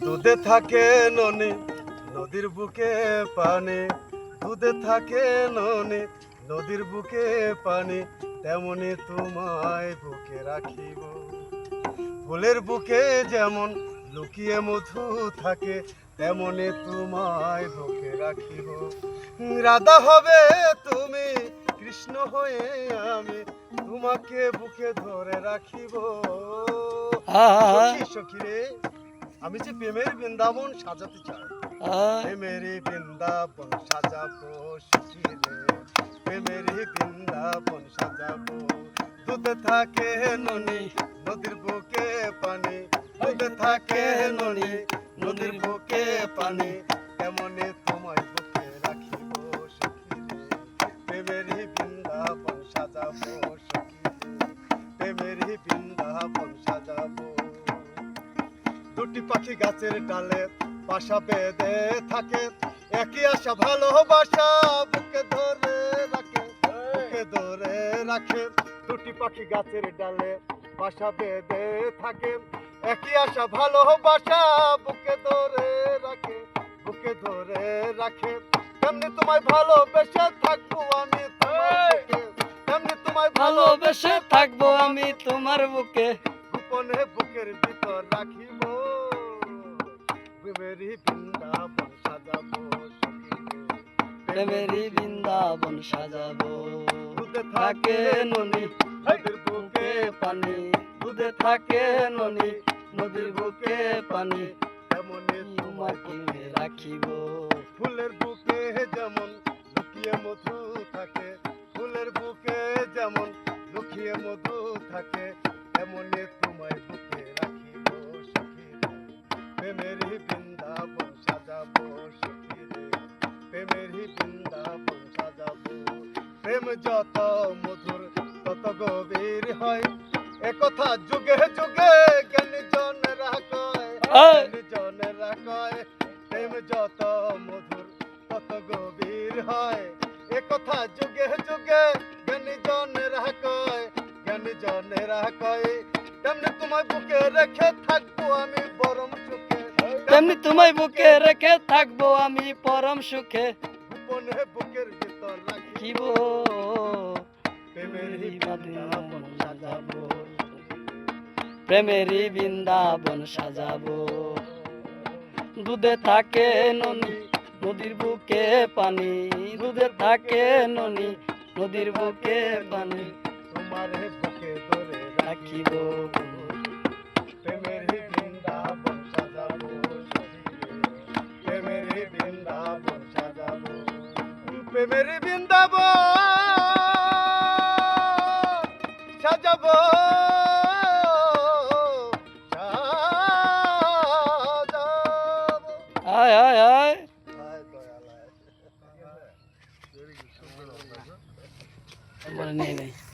দুধে থাকে ননি, নদীর বুকে পানি। দুধে থাকে ননি, নদীর বুকে পানি। তেমনি তোমায় বুকে রাখিব। ফুলের বুকে যেমন লুকিয়ে মধু থাকে তেমনি তোমায় বুকে রাখিব। রাধা হবে তুমি কৃষ্ণ হয়ে আমি তোমাকে বুকে ধরে রাখিব। আমি যে প্রেমের বৃন্দাবন সাজাতে চাই প্রেমের বৃন্দাবন সাজাবো সখী রে প্রেমের বৃন্দাবন সাজাবো। দুধে থাকে ননি নদীর বুকে পানি দুধে থাকে ননি নদীর বুকে পানি তেমনি তোমায় বুকে রাখিব সখী রে প্রেমের বৃন্দাবন সাজাবো সখী রে প্রেমের বৃন্দাবন সাজাবো। দুটি পাখি গাছের ডালে বাসা বেঁধে থাকে। একই আশা, ভালোবাসা বুকে ধরে রাখে, বুকে ধরে রাখে। দুটি পাখি গাছের ডালে বাসা বেঁধে থাকে। একই আশা ভালোবাসা বুকে ধরে রাখে বুকে ধরে রাখে। তেমনি তোমায় ভালোবেসে থাকব আমি তেমনি তোমায় ভালোবেসে থাকব আমি তোমার বুকে। গোপনে বুকের ভিতর রাখিব। প্রেমেরই বৃন্দাবন সাজাবো প্রেমেরই বৃন্দাবন সাজাবো। থাকে ননি বুকে পানি। দুধে থাকে ননি, নদীর বুকে পানি। এমনি তোমাকে রাখিব। ফুলের বুকে যেমন লুকিয়ে মধু থাকে, ফুলের বুকে যেমন লুকিয়ে মধু থাকে এমনি তোমায় বুকে রাখিব সখী প্রেমেরই বৃন্দাবন সাজাবো সখী প্রেমেরই বৃন্দাবন সাজাবো। প্রেম যত মধুর তত গভীর হয়। একথা যুগে যুগে জ্ঞানী জনেরা কয়! জ্ঞানী জনেরা কয় প্রেম যত মধুর তত গভীর হয়। একথা যুগে যুগে জ্ঞানী জনেরা কয় জ্ঞানী জনেরা কয় তেমনি তোমায় বুকে রেখে থাকব আমি বরম সুখে। তেমনি তোমায় বুকে রেখে থাকব আমি পরম সুখে। গোপনে বুকের ভিতর রাখিব। সাজাবো। প্রেমেরই বৃন্দাবন সাজাবো। দুধে থাকে ননি নদীর বুকে পানি। দুধে থাকে ননি নদীর বুকে পানি। তোমার বুকে ধরে রাখিব। প্রেমের বৃন্দাবন সাজাবো প্রেমের বৃন্দাবন সাজাবো। প্রেমের বৃন্দাবন সাজাবো। আয় আয় আয়। দয়াল নেই নেই।